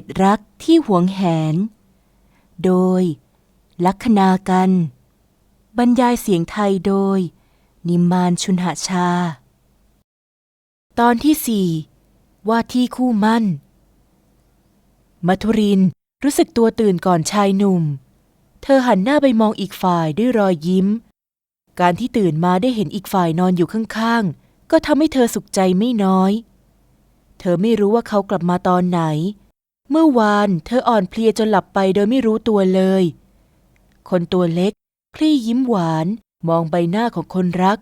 ษรักที่หวงแหน โดย ลัคนากัน บรรยายเสียงไทยโดย นิมมานชุนหชา ตอนที่สี่ว่าที่คู่มั่น มัทุรินรู้สึกตัวตื่นก่อนชายหนุ่ม เธอหันหน้าไปมองอีกฝ่ายด้วยรอยยิ้ม การที่ตื่นมาได้เห็นอีกฝ่ายนอนอยู่ข้างๆ ก็ทำให้เธอสุขใจไม่น้อย เธอไม่รู้ว่าเขากลับมาตอนไหน เมื่อวานเธออ่อนเพลียจนหลับไปโดยไม่รู้ตัวเลย คนตัวเล็ก คลี่ยิ้มหวานมองใบหน้าของคนรัก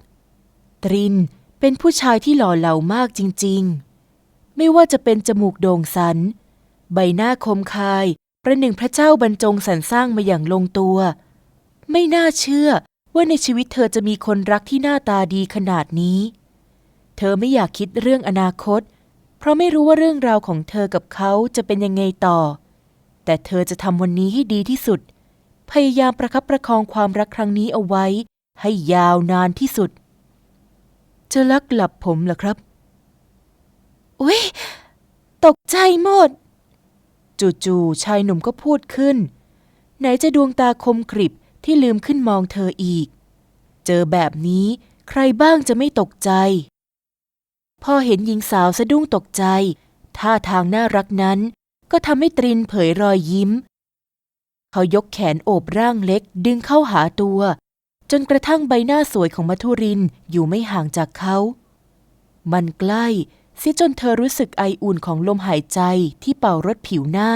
ตรินเป็นผู้ชายที่หล่อเหลามากจริงๆ ไม่ว่าจะเป็นจมูกโด่งสัน ใบหน้าคมคาย ประหนึ่งพระเจ้าบรรจงสรรสร้างมาอย่างลงตัว ไม่น่าเชื่อว่าในชีวิตเธอจะมีคนรักที่หน้าตาดีขนาดนี้ เธอไม่อยากคิดเรื่องอนาคต เพราะไม่รู้ว่าเรื่องราวของเธอกับเขาจะเป็นยังไงต่อ แต่เธอจะทำวันนี้ให้ดีที่สุด พยายามประคับประคองความรักครั้งนี้เอาไว้ ให้ยาวนานที่สุด จะลักหลับผมเหรอครับ อุ๊ย ตกใจหมด จู่ๆชายหนุ่มก็พูดขึ้น ไหนจะดวงตาคมกริบที่ลืมขึ้นมองเธออีก เจอแบบนี้ใครบ้างจะไม่ตกใจ พอเห็นหญิงสาวสะดุ้งตกใจ ท่าทางน่ารักนั้น ก็ทำให้ตรินเผยรอยยิ้ม เขายกแขนโอบร่างเล็กดึงเข้าหาตัว จนกระทั่งใบหน้าสวยของมัทุรินอยู่ไม่ห่างจากเขา มันใกล้เสียจนเธอรู้สึกไออุ่นของลมหายใจที่เป่ารถผิวหน้า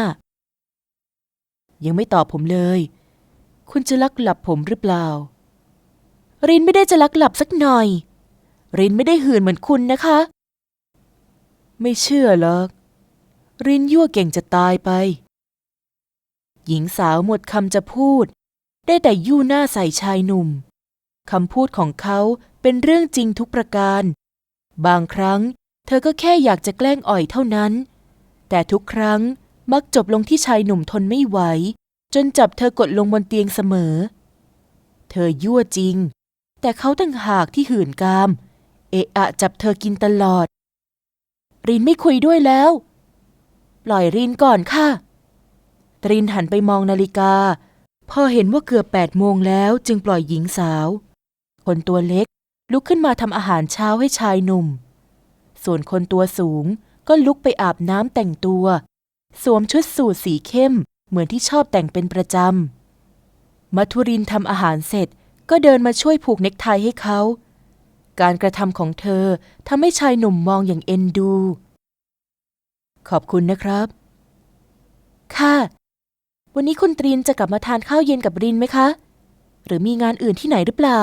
ยังไม่ตอบผมเลย คุณจะลักหลับผมหรือเปล่า รินไม่ได้จะลักหลับสักหน่อย รินไม่ได้หื่นเหมือนคุณนะคะ ไม่เชื่อหรอก รินยั่วเก่งจะตายไป หญิงสาวหมดคำจะพูด ได้แต่ยู่หน้าใส่ชายหนุ่มคำพูดของเขาเป็นเรื่องจริงทุกประการ บางครั้งเธอก็แค่อยากจะแกล้งอ่อยเท่านั้น แต่ทุกครั้งมักจบลงที่ชายหนุ่มทนไม่ไหว จนจับเธอกดลงบนเตียงเสมอ เธอยั่วจริง แต่เขาต่างหากที่หื่นกาม เอะอะจับเธอกินตลอด รินไม่คุยด้วยแล้ว ปล่อยรินก่อนค่ะตรินหันไปมองนาฬิกา พอเห็นว่าเกือบแปดโมงแล้วจึงปล่อยหญิงสาว คนตัวเล็กลุกขึ้นมาทำอาหารเช้าให้ชายหนุ่ม ส่วนคนตัวสูงก็ลุกไปอาบน้ำแต่งตัว สวมชุดสูทสีเข้มเหมือนที่ชอบแต่งเป็นประจำมัทุรินทำอาหารเสร็จก็เดินมาช่วยผูกเน็กไทให้เขา การกระทำของเธอทำให้ชายหนุ่มมองอย่างเอ็นดู ขอบคุณนะครับ ค่ะ วันนี้คุณตรีนจะกลับมาทานข้าวเย็นกับรินไหมคะ หรือมีงานอื่นที่ไหนหรือเปล่า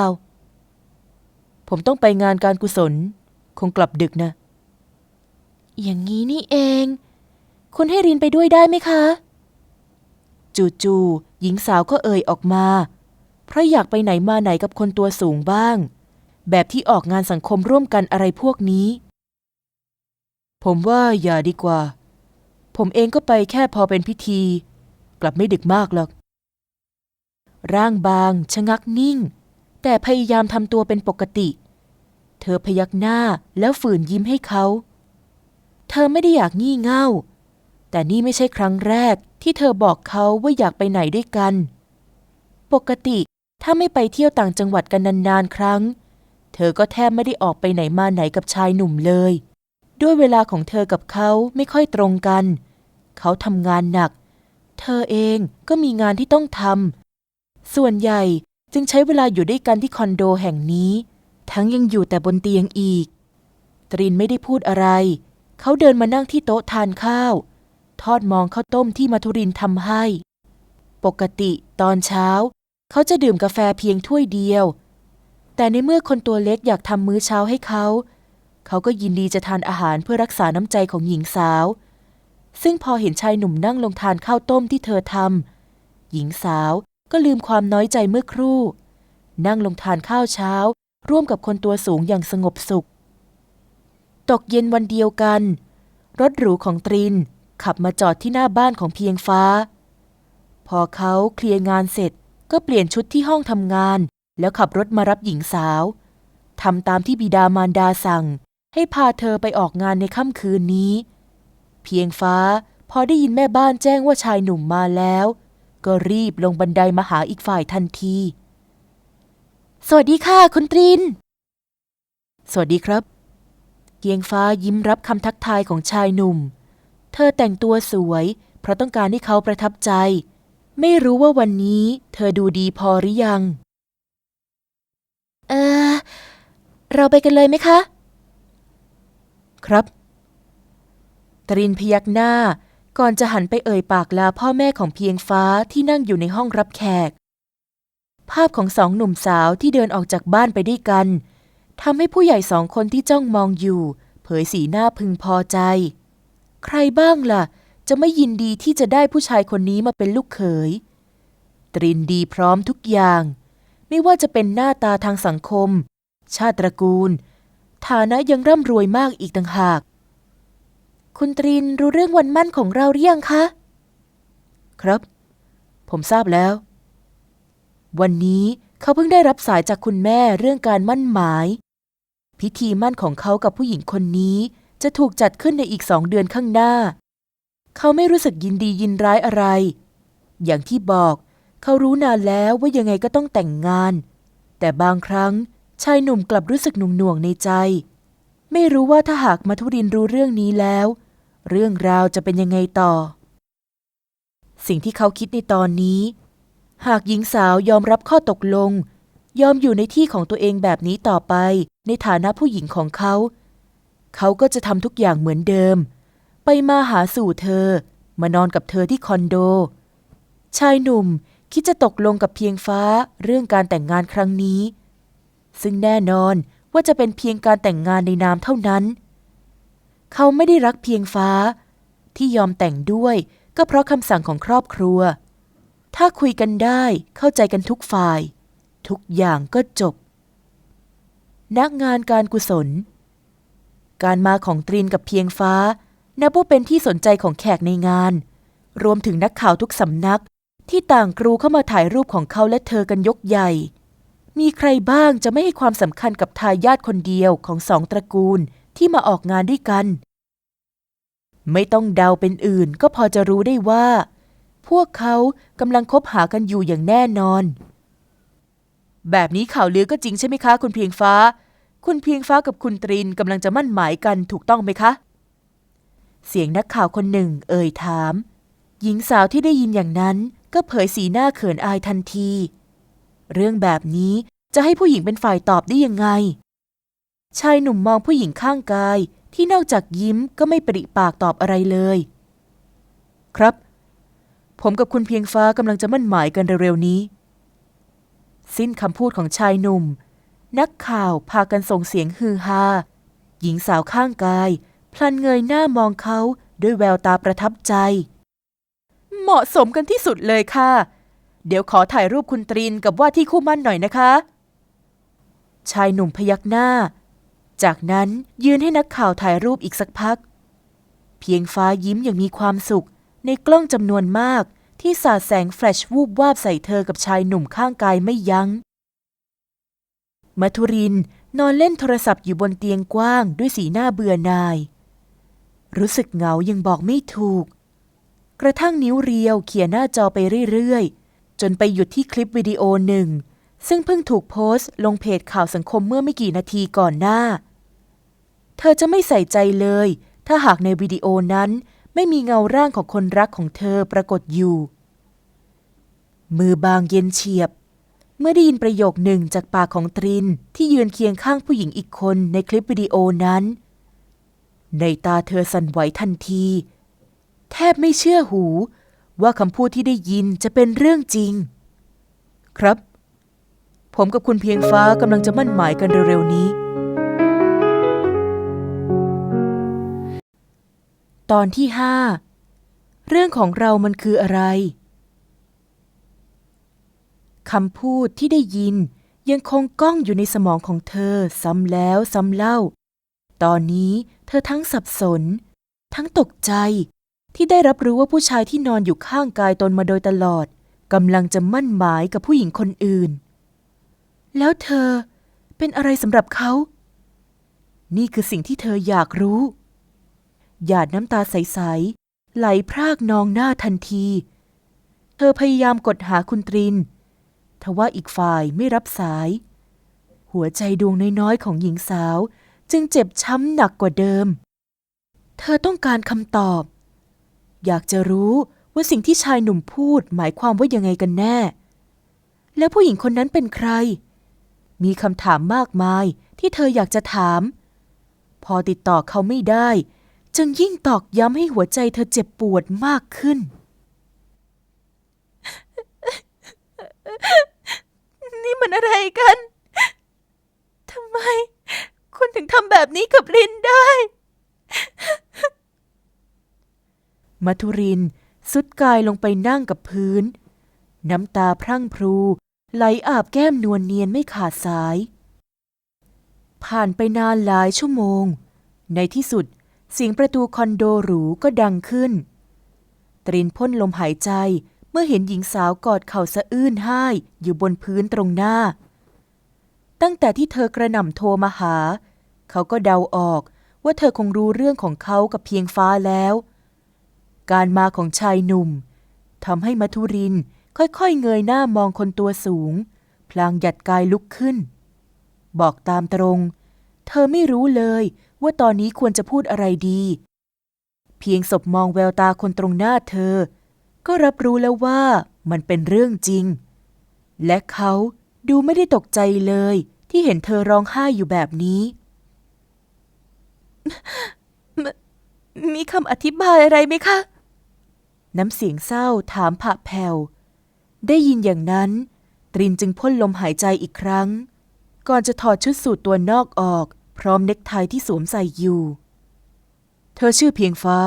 ผมต้องไปงานการกุศล คงกลับดึกนะ อย่างนี้นี่เอง คุณให้รินไปด้วยได้ไหมคะ จู่ๆหญิงสาวก็เอ่ยออกมา เพราะอยากไปไหนมาไหนกับคนตัวสูงบ้าง แบบที่ออกงานสังคมร่วมกันอะไรพวกนี้ ผมว่าอย่าดีกว่า ผมเองก็ไปแค่พอเป็นพิธี กลับไม่ดึกมากหรอก ร่างบาง ชะงักนิ่ง แต่พยายามทำตัวเป็นปกติ เธอพยักหน้าแล้วฝืนยิ้มให้เขา เธอไม่ได้อยากงี่เง่า แต่นี่ไม่ใช่ครั้งแรกที่เธอบอกเขาว่าอยากไปไหนด้วยกัน ปกติถ้าไม่ไปเที่ยวต่างจังหวัดกันนานๆครั้ง เธอก็แทบไม่ได้ออกไปไหนมาไหนกับชายหนุ่มเลย ด้วยเวลาของเธอกับเขาไม่ค่อยตรงกัน เขาทำงานหนัก เธอเองก็มีงานที่ต้องทำส่วนใหญ่จึงใช้เวลาอยู่ด้วยกันที่คอนโดแห่งนี้ ทั้งยังอยู่แต่บนเตียงอีก ตรินไม่ได้พูดอะไร เขาเดินมานั่งที่โต๊ะทานข้าว ทอดมองข้าวต้มที่มัทุรินทำให้ ปกติตอนเช้า เขาจะดื่มกาแฟเพียงถ้วยเดียว แต่ในเมื่อคนตัวเล็กอยากทำมื้อเช้าให้เขา เขาก็ยินดีจะทานอาหารเพื่อรักษาน้ำใจของหญิงสาว ซึ่งพอเห็นชายหนุ่มนั่งลงทานข้าวต้มที่เธอทำหญิงสาวก็ลืมความน้อยใจเมื่อครู่ นั่งลงทานข้าวเช้า ร่วมกับคนตัวสูงอย่างสงบสุข ตกเย็นวันเดียวกัน รถหรูของตรินขับมาจอดที่หน้าบ้านของเพียงฟ้า พอเขาเคลียร์งานเสร็จก็เปลี่ยนชุดที่ห้องทำงาน แล้วขับรถมารับหญิงสาวทำตามที่บิดามารดาสั่ง ให้พาเธอไปออกงานในค่ำคืนนี้ เพียงฟ้าพอได้ยินแม่บ้านแจ้งว่าชายหนุ่มมาแล้ว ก็รีบลงบันไดมาหาอีกฝ่ายทันที สวัสดีค่ะ คุณตริน สวัสดีครับเกียงฟ้ายิ้มรับคำทักทายของชายหนุ่ม เธอแต่งตัวสวย เพราะต้องการให้เขาประทับใจ ไม่รู้ว่าวันนี้ เธอดูดีพอหรือยัง เออ เราไปกันเลยไหมคะ ครับตรินพยักหน้าก่อนจะหันไปเอ่ยปากลาพ่อแม่ของเพียงฟ้าที่นั่งอยู่ในห้องรับแขก ภาพของสองหนุ่มสาวที่เดินออกจากบ้านไปด้วยกันทำให้ผู้ใหญ่สองคนที่จ้องมองอยู่ เผยสีหน้าพึงพอใจ ใครบ้างล่ะ จะไม่ยินดีที่จะได้ผู้ชายคนนี้มาเป็นลูกเขย ตรินดีพร้อมทุกอย่าง ไม่ว่าจะเป็นหน้าตาทางสังคม ชาติตระกูล ฐานะยังร่ำรวยมากอีกต่างหาก คุณตรินรู้เรื่องวันมั่นของเราหรือยังคะ ครับ ผมทราบแล้ว วันนี้เขาเพิ่งได้รับสายจากคุณแม่เรื่องการมั่นหมาย พิธีมั่นของเขากับผู้หญิงคนนี้จะถูกจัดขึ้นในอีกสองเดือนข้างหน้า เขาไม่รู้สึกยินดียินร้ายอะไร อย่างที่บอก เขารู้นานแล้วว่ายังไงก็ต้องแต่งงาน แต่บางครั้งชายหนุ่มกลับรู้สึกหน่วงในใจ ไม่รู้ว่าถ้าหากมัทุรินรู้เรื่องนี้แล้ว เรื่องราวจะเป็นยังไงต่อ สิ่งที่เขาคิดในตอนนี้ หากหญิงสาวยอมรับข้อตกลง ยอมอยู่ในที่ของตัวเองแบบนี้ต่อไป ในฐานะผู้หญิงของเขา เขาก็จะทำทุกอย่างเหมือนเดิม ไปมาหาสู่เธอ มานอนกับเธอที่คอนโด ชายหนุ่ม คิดจะตกลงกับเพียงฟ้าเรื่องการแต่งงานครั้งนี้ ซึ่งแน่นอนว่าจะเป็นเพียงการแต่งงานในนามเท่านั้น เขาไม่ได้รักเพียงฟ้า ที่ยอมแต่งด้วยก็เพราะคำสั่งของครอบครัว ถ้าคุยกันได้เข้าใจกันทุกฝ่าย ทุกอย่างก็จบ นักงานการกุศล การมาของตรินกับเพียงฟ้านับว่าเป็นที่สนใจของแขกในงาน รวมถึงนักข่าวทุกสำนัก ที่ต่างกรูเข้ามาถ่ายรูปของเขาและเธอกันยกใหญ่ มีใครบ้างจะไม่ให้ความสำคัญกับทายาทคนเดียวของสองตระกูลที่มาออกงานด้วยกัน ไม่ต้องเดาเป็นอื่นก็พอจะรู้ได้ว่า พวกเขากำลังคบหากันอยู่อย่างแน่นอน แบบนี้ข่าวลือก็จริงใช่ไหมคะ คุณเพียงฟ้า คุณเพียงฟ้ากับคุณตรินกำลังจะมั่นหมายกันถูกต้องไหมคะ เสียงนักข่าวคนหนึ่ง เอ่ยถาม หญิงสาวที่ได้ยินอย่างนั้น ก็เผยสีหน้าเขินอายทันที เรื่องแบบนี้จะให้ผู้หญิงเป็นฝ่ายตอบได้ยังไง ชายหนุ่มมองผู้หญิงข้างกายที่นอกจากยิ้มก็ไม่ปริปากตอบอะไรเลย ครับ ผมกับคุณเพียงฟ้ากำลังจะมั่นหมายกันเร็วๆนี้ สิ้นคำพูดของชายหนุ่ม นักข่าวพากันส่งเสียงฮือฮาหญิงสาวข้างกาย พลันเงยหน้ามองเขาด้วยแววตาประทับใจ เหมาะสมกันที่สุดเลยค่ะ เดี๋ยวขอถ่ายรูปคุณตรินกับว่าที่คู่มั่นหน่อยนะคะ ชายหนุ่มพยักหน้า จากนั้นยืนให้นักข่าวถ่ายรูปอีกสักพัก เพียงฟ้ายิ้มอย่างมีความสุข ในกล้องจำนวนมากที่สาดแสงแฟลชวูบวาบใส่เธอกับชายหนุ่มข้างกายไม่ยัง้งมัทุรินนอนเล่นโทรศัพท์อยู่บนเตียงกว้างด้วยสีหน้าเบื่อหน่าย รู้สึกเหงายังบอกไม่ถูก กระทั่งนิ้วเรียวเขี่ยหน้าจอไปเรื่อยๆ จนไปหยุดที่คลิปวิดีโอหนึ่ง ซึ่งเพิ่งถูกโพสต์ลงเพจข่าวสังคมเมื่อไม่กี่นาทีก่อนหน้า เธอจะไม่ใส่ใจเลย ถ้าหากในวิดีโอนั้นไม่มีเงาร่างของคนรักของเธอปรากฏอยู่ มือบางเย็นเฉียบ เมื่อได้ยินประโยคหนึ่งจากปากของตรินที่ยืนเคียงข้างผู้หญิงอีกคนในคลิปวิดีโอนั้น ในตาเธอสั่นไหวทันที แทบไม่เชื่อหู ว่าคำพูดที่ได้ยินจะเป็นเรื่องจริง ครับ ผมกับคุณเพียงฟ้ากำลังจะมั่นหมายกันเร็วๆนี้ ตอนที่ห้าเรื่องของเรามันคืออะไรคำพูดที่ได้ยินยังคงก้องอยู่ในสมองของเธอซ้ำแล้วซ้ำเล่า ตอนนี้เธอทั้งสับสน ทั้งตกใจ ที่ได้รับรู้ว่าผู้ชายที่นอนอยู่ข้างกายตนมาโดยตลอดกำลังจะมั่นหมายกับผู้หญิงคนอื่น แล้วเธอเป็นอะไรสำหรับเขา นี่คือสิ่งที่เธออยากรู้ หยาดน้ำตาใสไหลพรากนองหน้าทันที เธอพยายามกดหาคุณตริน ทว่าอีกฝ่ายไม่รับสาย หัวใจดวงน้อยๆของหญิงสาว จึงเจ็บช้ำหนักกว่าเดิม เธอต้องการคำตอบ อยากจะรู้ว่าสิ่งที่ชายหนุ่มพูดหมายความว่ายังไงกันแน่ แล้วผู้หญิงคนนั้นเป็นใคร มีคำถามมากมายที่เธออยากจะถาม พอติดต่อเขาไม่ได้ จึงยิ่งตอกย้ำให้หัวใจเธอเจ็บปวดมากขึ้น นี่มันอะไรกันทำไม คุณถึงทำแบบนี้กับรินได้ มัทุรินสุดกายลงไปนั่งกับพื้น น้ำตาพรั่งพรูไหลอาบแก้มนวลเนียนไม่ขาดสาย ผ่านไปนานหลายชั่วโมง ในที่สุดเสียงประตูคอนโดหรูก็ดังขึ้น ตรินพ่นลมหายใจเมื่อเห็นหญิงสาวกอดเข่าสะอื้นไห้อยู่บนพื้นตรงหน้า ตั้งแต่ที่เธอกระหน่ำโทรมาหา เขาก็เดาออกว่าเธอคงรู้เรื่องของเขากับเพียงฟ้าแล้ว การมาของชายหนุ่มทำให้มัทุรินค่อยๆเงยหน้ามองคนตัวสูง พลางหยัดกายลุกขึ้น บอกตามตรง เธอไม่รู้เลยว่าตอนนี้ควรจะพูดอะไรดี เพียงศพมองแววตาคนตรงหน้าเธอ ก็รับรู้แล้วว่ามันเป็นเรื่องจริง และเขาดูไม่ได้ตกใจเลยที่เห็นเธอร้องไห้อยู่แบบนี้มมีคำอธิบายอะไรไหมคะ น้ำเสียงเศร้าถามผะแผ่วได้ยินอย่างนั้น ตรินจึงพ่นลมหายใจอีกครั้ง ก่อนจะถอดชุดสูทตัวนอกออก พร้อมเน็กไทที่สวมใส่อยู่ เธอชื่อเพียงฟ้า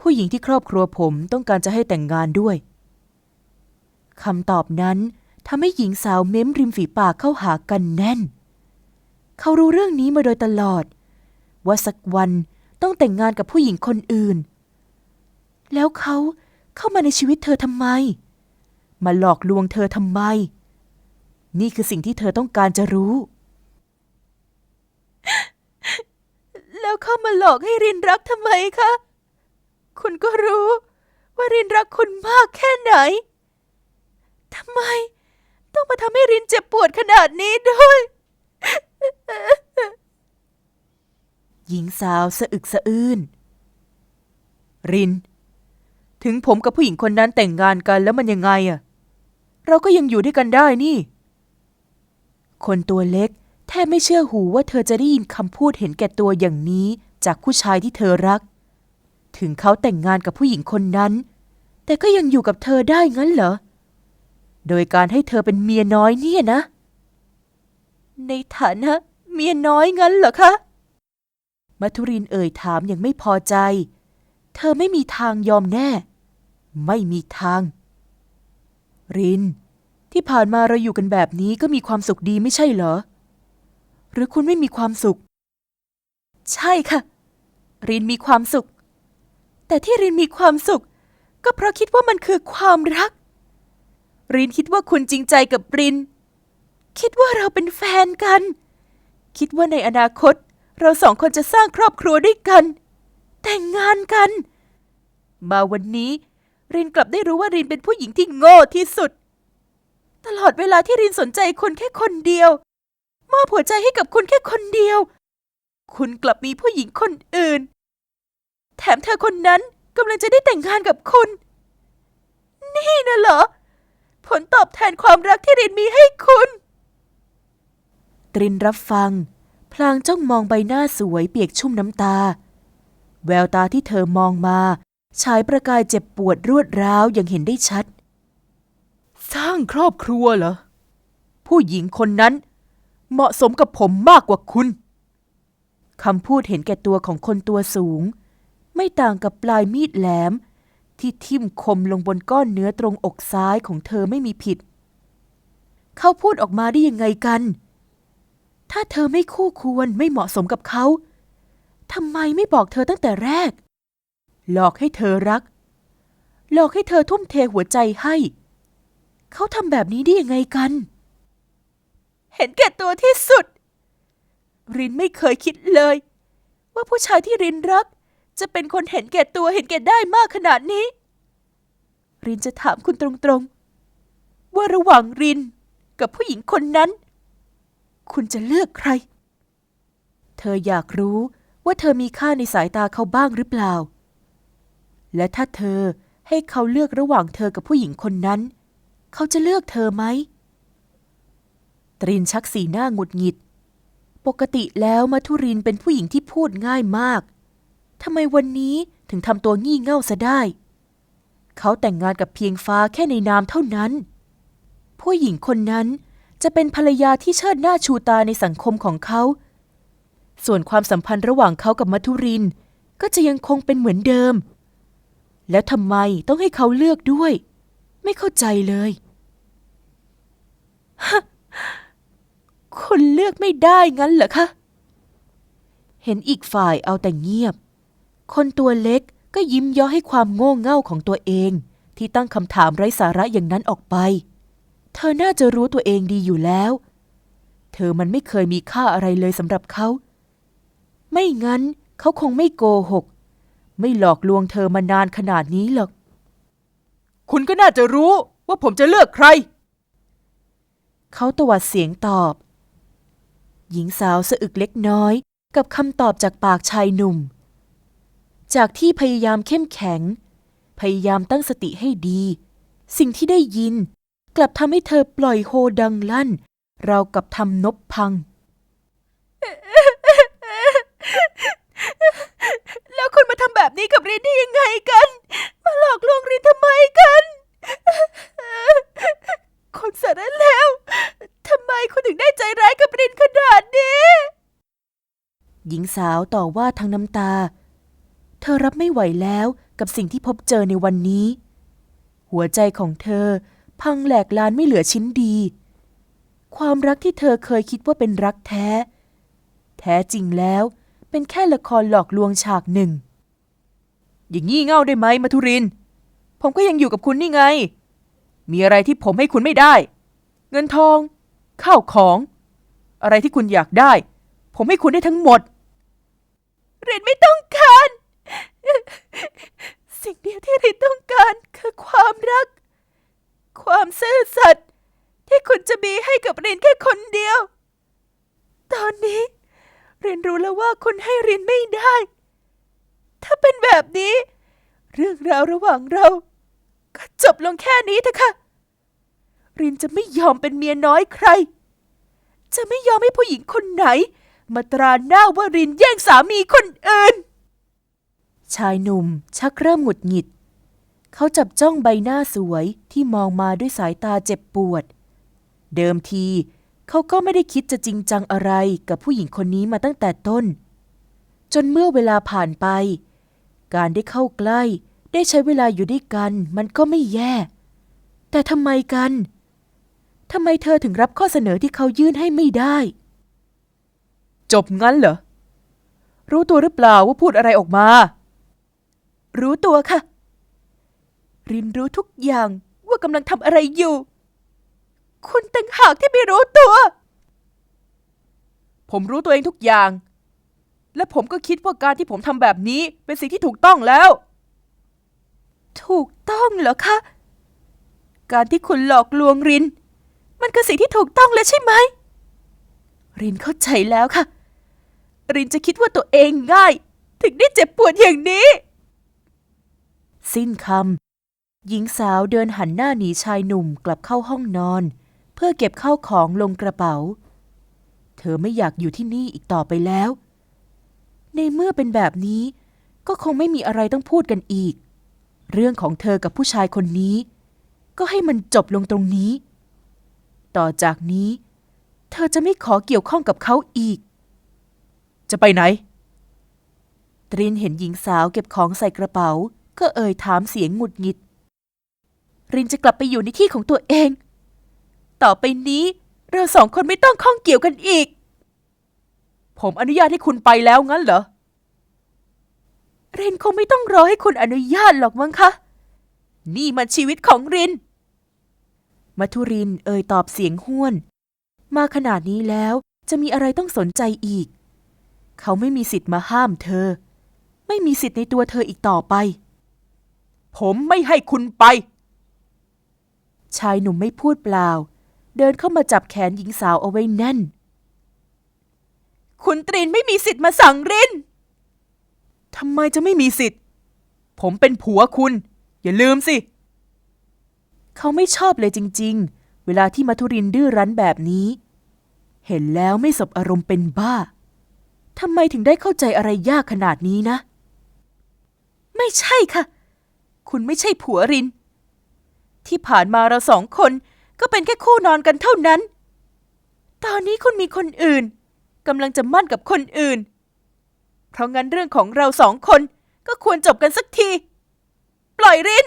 ผู้หญิงที่ครอบครัวผมต้องการจะให้แต่งงานด้วยคำตอบนั้นทำให้หญิงสาวเม้มริมฝีปากเข้าหากันแน่น เขารู้เรื่องนี้มาโดยตลอด ว่าสักวันต้องแต่งงานกับผู้หญิงคนอื่น แล้วเขาเข้ามาในชีวิตเธอทำไม มาหลอกลวงเธอทำไม นี่คือสิ่งที่เธอต้องการจะรู้ แล้วเข้ามาหลอกให้รินรักทำไมคะ คุณก็รู้ว่ารินรักคุณมากแค่ไหนทำไม ต้องมาทำให้รินเจ็บปวดขนาดนี้ด้วย หญิงสาวสะอึกสะอื้น ริน ถึงผมกับผู้หญิงคนนั้นแต่งงานกันแล้วมันยังไงอะเราก็ยังอยู่ด้วยกันได้นี่ คนตัวเล็ก แทบไม่เชื่อหูว่าเธอจะได้ยินคำพูดเห็นแก่ตัวอย่างนี้ จากผู้ชายที่เธอรัก ถึงเขาแต่งงานกับผู้หญิงคนนั้น แต่ก็ยังอยู่กับเธอได้งั้นเหรอ โดยการให้เธอเป็นเมียน้อยเนี่ยนะ ในฐานะเมียน้อยงั้นเหรอคะมัทุรินเอ่ยถามอย่างไม่พอใจ เธอไม่มีทางยอมแน่ ไม่มีทาง ริน ที่ผ่านมาเราอยู่กันแบบนี้ก็มีความสุขดีไม่ใช่เหรอ หรือคุณไม่มีความสุข ใช่ค่ะ รินมีความสุข แต่ที่รินมีความสุข ก็เพราะคิดว่ามันคือความรัก รินคิดว่าคุณจริงใจกับริน คิดว่าเราเป็นแฟนกัน คิดว่าในอนาคต เราสองคนจะสร้างครอบครัวด้วยกัน แต่งงานกัน มาวันนี้ รินกลับได้รู้ว่ารินเป็นผู้หญิงที่โง่ที่สุด ตลอดเวลาที่รินสนใจคุณแค่คนเดียว มอบหัวใจให้กับคุณแค่คนเดียว คุณกลับมีผู้หญิงคนอื่น แถมเธอคนนั้นกำลังจะได้แต่งงานกับคุณ นี่นะเหรอ ผลตอบแทนความรักที่รินมีให้คุณ ตรินรับฟัง พลางจ้องมองใบหน้าสวยเปียกชุ่มน้ำตา แววตาที่เธอมองมา ฉายประกายเจ็บปวดรวดร้าวอย่างเห็นได้ชัด สร้างครอบครัวเหรอ ผู้หญิงคนนั้น เหมาะสมกับผมมากกว่าคุณ คำพูดเห็นแก่ตัวของคนตัวสูง ไม่ต่างกับปลายมีดแหลม ที่ทิ่มคมลงบนก้อนเนื้อตรงอกซ้ายของเธอไม่มีผิด เขาพูดออกมาได้ยังไงกัน ถ้าเธอไม่คู่ควรไม่เหมาะสมกับเขาทำไมไม่บอกเธอตั้งแต่แรก หลอกให้เธอรัก หลอกให้เธอทุ่มเทหัวใจให้ เขาทำแบบนี้ได้ยังไงกัน เห็นแก่ตัวที่สุด รินไม่เคยคิดเลย ว่าผู้ชายที่รินรัก จะเป็นคนเห็นแก่ตัวเห็นแก่ได้มากขนาดนี้ รินจะถามคุณตรงๆ ว่าระหว่างรินกับผู้หญิงคนนั้น คุณจะเลือกใคร เธออยากรู้ว่าเธอมีค่าในสายตาเขาบ้างหรือเปล่า และถ้าเธอให้เขาเลือกระหว่างเธอกับผู้หญิงคนนั้น เขาจะเลือกเธอไหม ตรินชักสีหน้าหงุดหงิด ปกติแล้วมัทุรินเป็นผู้หญิงที่พูดง่ายมาก ทำไมวันนี้ถึงทำตัวงี่เง่าซะได้ เขาแต่งงานกับเพียงฟ้าแค่ในนามเท่านั้น ผู้หญิงคนนั้นจะเป็นภรรยาที่เชิดหน้าชูตาในสังคมของเขา ส่วนความสัมพันธ์ระหว่างเขากับมัทุรินก็จะยังคงเป็นเหมือนเดิม แล้วทำไมต้องให้เขาเลือกด้วย ไม่เข้าใจเลยคุณเลือกไม่ได้งั้นเหรอคะ เห็นอีกฝ่ายเอาแต่เงียบ คนตัวเล็กก็ยิ้มย่อให้ความโง่เง่าของตัวเอง ที่ตั้งคำถามไร้สาระอย่างนั้นออกไป เธอน่าจะรู้ตัวเองดีอยู่แล้ว เธอมันไม่เคยมีค่าอะไรเลยสำหรับเขา ไม่งั้นเขาคงไม่โกหก ไม่หลอกลวงเธอมานานขนาดนี้หรอก คุณก็น่าจะรู้ว่าผมจะเลือกใคร เขาตวัดเสียงตอบ หญิงสาวสะอึกเล็กน้อยกับคำตอบจากปากชายหนุ่ม จากที่พยายามเข้มแข็ง พยายามตั้งสติให้ดี สิ่งที่ได้ยิน กลับทำให้เธอปล่อยโฮดังลั่น เรากับทำนบพัง แล้วคุณมาทำแบบนี้กับรินได้ยังไงกัน มาหลอกลวงรินทำไมกัน คนสารแล้วทำไมคุณถึงได้ใจร้ายกับรินขนาดนี้ หญิงสาวต่อว่าทางน้ำตา เธอรับไม่ไหวแล้วกับสิ่งที่พบเจอในวันนี้ หัวใจของเธอพังแหลกลานไม่เหลือชิ้นดี ความรักที่เธอเคยคิดว่าเป็นรักแท้ แท้จริงแล้ว เป็นแค่ละครหลอกลวงฉากหนึ่ง อย่างงี้เง่าได้ไหมมาทุริน ผมก็ยังอยู่กับคุณนี่ไง มีอะไรที่ผมให้คุณไม่ได้ เงินทอง ข้าวของ อะไรที่คุณอยากได้ ผมให้คุณได้ทั้งหมดเรนไม่ต้องการ สิ่งเดียวที่เรนต้องการคือความรัก ความซื่อสัตย์ที่คุณจะมีให้กับเรนแค่คนเดียว ตอนนี้ เรียนรู้แล้วว่าคุณให้เรียนไม่ได้ ถ้าเป็นแบบนี้ เรื่องราวระหว่างเรา ก็จบลงแค่นี้เถอะค่ะ รินจะไม่ยอมเป็นเมียน้อยใคร จะไม่ยอมให้ผู้หญิงคนไหน มาตราหน้าว่ารินแย่งสามีคนอื่น ชายหนุ่มชักเริ่มหงุดหงิด เขาจับจ้องใบหน้าสวยที่มองมาด้วยสายตาเจ็บปวด เดิมที เขาก็ไม่ได้คิดจะจริงจังอะไรกับผู้หญิงคนนี้มาตั้งแต่ต้น จนเมื่อเวลาผ่านไป การได้เข้าใกล้ ได้ใช้เวลาอยู่ด้วยกันมันก็ไม่แย่ แต่ทำไมกันทำไมเธอถึงรับข้อเสนอที่เขายื่นให้ไม่ได้ จบงั้นเหรอ รู้ตัวหรือเปล่าว่าพูดอะไรออกมา รู้ตัวค่ะ รินรู้ทุกอย่างว่ากำลังทำอะไรอยู่ คุณต่างหากที่ไม่รู้ตัว ผมรู้ตัวเองทุกอย่าง และผมก็คิดว่าการที่ผมทำแบบนี้เป็นสิ่งที่ถูกต้องแล้ว ถูกต้องเหรอคะ การที่คุณหลอกลวงริน มันคือสิ่งที่ถูกต้องแล้วใช่ไหม รินเข้าใจแล้วค่ะ รินจะคิดว่าตัวเองง่าย ถึงได้เจ็บปวดอย่างนี้ สิ้นคำหญิงสาวเดินหันหน้าหนีชายหนุ่มกลับเข้าห้องนอน เพื่อเก็บข้าของลงกระเป๋า เธอไม่อยากอยู่ที่นี่อีกต่อไปแล้ว ในเมื่อเป็นแบบนี้ ก็คงไม่มีอะไรต้องพูดกันอีก เรื่องของเธอกับผู้ชายคนนี้ ก็ให้มันจบลงตรงนี้ ต่อจากนี้ เธอจะไม่ขอเกี่ยวข้องกับเขาอีก จะไปไหน ตรินเห็นหญิงสาวเก็บของใส่กระเป๋า ก็เอ่ยถามเสียงหงุดหงิดรินจะกลับไปอยู่ในที่ของตัวเอง ต่อไปนี้ เราสองคนไม่ต้องข้องเกี่ยวกันอีก ผมอนุญาตให้คุณไปแล้วงั้นเหรอรินคงไม่ต้องรอให้คุณอนุญาตหรอกมั้งคะ นี่มันชีวิตของริน มัทุรินเอ่ยตอบเสียงห้วน มาขนาดนี้แล้วจะมีอะไรต้องสนใจอีก เขาไม่มีสิทธิ์มาห้ามเธอ ไม่มีสิทธิ์ในตัวเธออีกต่อไป ผมไม่ให้คุณไปชายหนุ่มไม่พูดเปล่า เดินเข้ามาจับแขนหญิงสาวเอาไว้แน่น คุณตรีนไม่มีสิทธิ์มาสั่งรินทำไมจะไม่มีสิทธิ์ ผมเป็นผัวคุณ อย่าลืมสิ เขาไม่ชอบเลยจริง ๆ เวลาที่มัทุรินดื้อรั้นแบบนี้ เห็นแล้วไม่สบอารมณ์เป็นบ้าทำไมถึงได้เข้าใจอะไรยากขนาดนี้นะ ไม่ใช่ค่ะ คุณไม่ใช่ผัวริน ที่ผ่านมาเราสองคน ก็เป็นแค่คู่นอนกันเท่านั้น ตอนนี้คุณมีคนอื่นกำลังจะมั่นกับคนอื่น เพราะงั้นเรื่องของเราสองคนก็ควรจบกันสักที ปล่อยริน